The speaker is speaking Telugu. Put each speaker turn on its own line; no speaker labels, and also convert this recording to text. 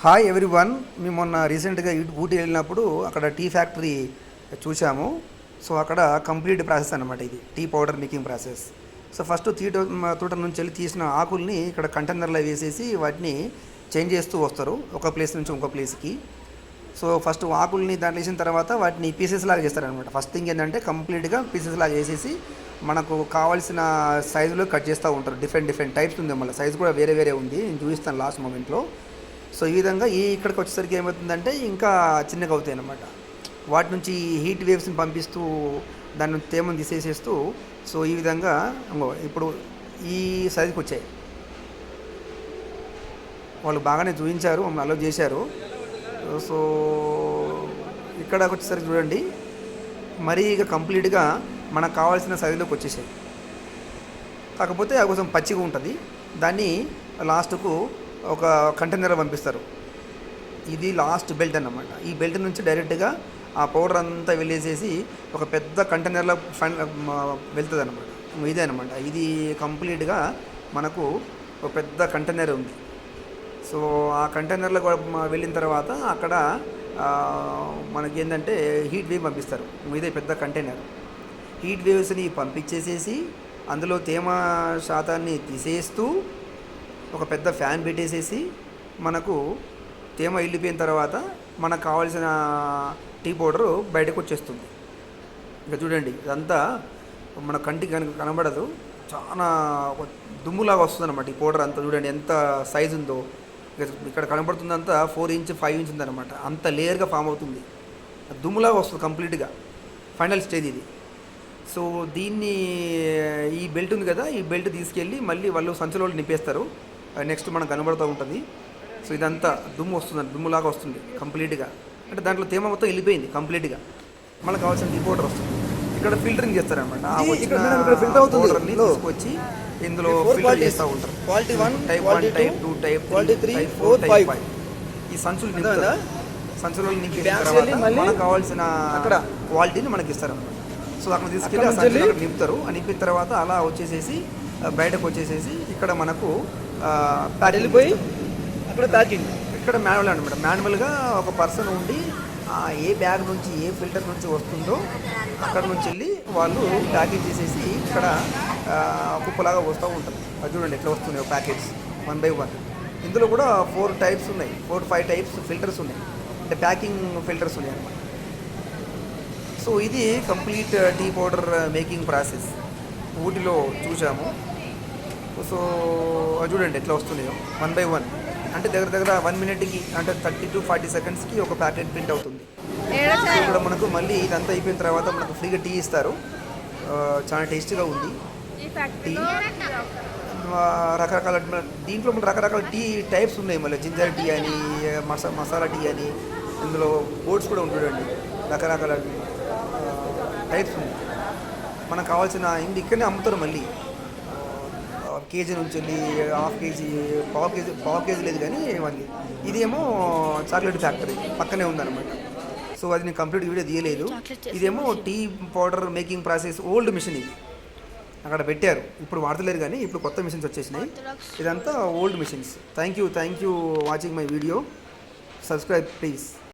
హాయ్ ఎవ్రీ వన్ మేము మొన్న రీసెంట్గా ఇటు ఊటీ వెళ్ళినప్పుడు అక్కడ టీ ఫ్యాక్టరీ చూసాము సో అక్కడ కంప్లీట్ ప్రాసెస్ అనమాట ఇది tea powder making process so first theta తోట నుంచి వెళ్ళి తీసిన ఆకుల్ని ఇక్కడ కంటైనర్లో వేసేసి వాటిని చేంజ్ చేస్తూ వస్తారు ఒక ప్లేస్ నుంచి ఇంకో ప్లేస్కి సో ఫస్ట్ ఆకుల్ని దాంట్లో వేసిన తర్వాత వాటిని పీసెస్ లాగా చేస్తారనమాట ఫస్ట్ థింగ్ ఏంటంటే కంప్లీట్గా పీసెస్ లాగా వేసేసి మనకు కావాల్సిన సైజులో కట్ చేస్తూ ఉంటారు. డిఫరెంట్ డిఫరెంట్ టైప్స్ ఉంది మళ్ళీ. సైజు కూడా వేరే వేరే ఉంది. నేను చూపిస్తాను లాస్ట్ మూమెంట్లో సో ఈ విధంగా ఈ ఇక్కడికి వచ్చేసరికి ఏమవుతుందంటే ఇంకా చిన్నగా అవుతాయి అన్నమాట. వాటి నుంచి హీట్ వేవ్స్ని పంపిస్తూ దాని నుంచి తేమను తీసేసేస్తూ సో ఈ విధంగా ఇప్పుడు ఈ సైజుకి వచ్చాయి. వాళ్ళు బాగానే చూపించారు మమ్మల్ని అలో చేశారు. సో ఇక్కడ వచ్చేసరికి చూడండి మరీ ఇక కంప్లీట్గా మనకు కావాల్సిన సైజులోకి వచ్చేసాయి. కాకపోతే అది కొంచెం పచ్చిగా ఉంటుంది. దాన్ని లాస్ట్కు ఒక కంటైనర్ పంపిస్తారు. ఇది లాస్ట్ బెల్ట్ అనమాట ఈ బెల్ట్ నుంచి డైరెక్ట్గా ఆ పౌడర్ అంతా వెళ్ళేసేసి ఒక పెద్ద కంటైనర్లో ఫైన్ వెళ్తుంది అనమాట ఇదే అనమాట ఇది కంప్లీట్గా మనకు ఒక పెద్ద కంటైనర్ ఉంది. సో ఆ కంటైనర్లో వెళ్ళిన తర్వాత అక్కడ మనకి ఏంటంటే హీట్ వేవ్ పంపిస్తారు. ఇదే పెద్ద కంటైనర్ హీట్ వేవ్స్ని పంపించేసేసి అందులో తేమ శాతాన్ని తీసేస్తూ ఒక పెద్ద ఫ్యాన్ పెట్టేసేసి మనకు తేమ వెళ్ళిపోయిన తర్వాత మనకు కావాల్సిన టీ పౌడర్ బయటకు వచ్చేస్తుంది. ఇంకా చూడండి ఇదంతా మన కంటికి కనుక కనబడదు చాలా దుమ్ములాగా వస్తుంది అనమాట ఈ పౌడర్ అంతా చూడండి ఎంత సైజు ఉందో. ఇక్కడ కనబడుతుందంతా ఫోర్ ఇంచ్ ఫైవ్ ఇంచ్ ఉందన్నమాట. అంత లేయర్గా ఫామ్ అవుతుంది. దుమ్ములాగా వస్తుంది కంప్లీట్గా ఫైనల్ స్టేజ్ ఇది. సో దీన్ని ఈ బెల్ట్ ఉంది కదా ఈ బెల్ట్ తీసుకెళ్ళి మళ్ళీ వాళ్ళు సంచులో నింపేస్తారు. నెక్స్ట్ మనకు కనబడుతూ ఉంటుంది సో ఇదంతా దుమ్ము వస్తుంది దుమ్ములాగా వస్తుంది కంప్లీట్గా అంటే దాంట్లో తేమ మొత్తం వెళ్ళిపోయింది కంప్లీట్గా మనకు కావాల్సిన టీ పౌడర్ వస్తుంది ఇక్కడ ఫిల్టరింగ్ చేస్తారనమాట ఆ వచ్చిన. పౌడర్ని
లో.
తీసుకొచ్చి ఇందులో ఫిల్టర్. చేస్తూ ఉంటారు
Quality one,
type one type two type type
four,
four type. Five ఈ సంచులు? నింపుతారు సంచులలో నింపిన తర్వాత మనకు కావాల్సిన
అక్కడ.
క్వాలిటీని మనకి ఇస్తారన్నమాట సో అక్కడ తీసుకెళ్ళి ఆ సంచులు నింపుతారు ఆ నింపిన తర్వాత అలా వచ్చేసేసి బయటకు వచ్చేసేసి ఇక్కడ మనకు
వెళ్ళిపోయి
ఇస్తారు.
అక్కడ ప్యాకింగ్
ఇక్కడ మాన్యువల్ అనమాట మాన్యువల్గా ఒక పర్సన్ ఉండి ఏ బ్యాగ్ నుంచి ఏ ఫిల్టర్ నుంచి వస్తుందో అక్కడ నుంచి వెళ్ళి వాళ్ళు ప్యాకేజ్ చేసేసి ఇక్కడ కుప్పలాగా వస్తూ ఉంటారు. అది చూడండి ఎట్లా వస్తున్నాయి ప్యాకెట్స్ వన్ బై వన్ ఇందులో కూడా ఫోర్ టైప్స్ ఉన్నాయి. ఫోర్ ఫైవ్ టైప్స్ ఫిల్టర్స్ ఉన్నాయి. అంటే ప్యాకింగ్ ఫిల్టర్స్ ఉన్నాయి అనమాట సో ఇది complete tea powder making process ఊటిలో చూసాము. సో అది చూడండి ఎట్లా వస్తున్నాయో. వన్ బై వన్ అంటే దగ్గర దగ్గర వన్ మినిట్కి అంటే థర్టీ టు ఫార్టీ సెకండ్స్కి ఒక ప్యాకెట్ ప్రింట్ అవుతుంది. ఇక్కడ మనకు మళ్ళీ ఇదంతా అయిపోయిన తర్వాత మనకు ఫ్రీగా టీ ఇస్తారు. చాలా టేస్టీగా ఉంది. టీ. రకరకాల దీంట్లో మన రకరకాల టీ టైప్స్ ఉన్నాయి. మళ్ళీ జింజర్ టీ అని మసా మసాలా టీ అని ఇందులో బోర్డ్స్ కూడా ఉంటుండండి రకరకాల టైప్స్ ఉన్నాయి. మనకు కావాల్సిన ఇంటి ఇక్కడనే అమ్ముతారు మళ్ళీ. కేజీ నుంచి వెళ్ళి హాఫ్ కేజీ పావు కేజీ పావు కేజీ లేదు కానీ మళ్ళీ ఇదేమో చాక్లెట్ ఫ్యాక్టరీ పక్కనే ఉందన్నమాట. సో అది నేను కంప్లీట్ వీడియో తీయలేదు. ఇదేమో tea powder making process old machine ఇది. అక్కడ పెట్టారు. ఇప్పుడు వాడతలేరు కానీ ఇప్పుడు కొత్త మిషన్స్ వచ్చేసినాయి. ఇదంతా old machines. Thank you thank you watching my video subscribe please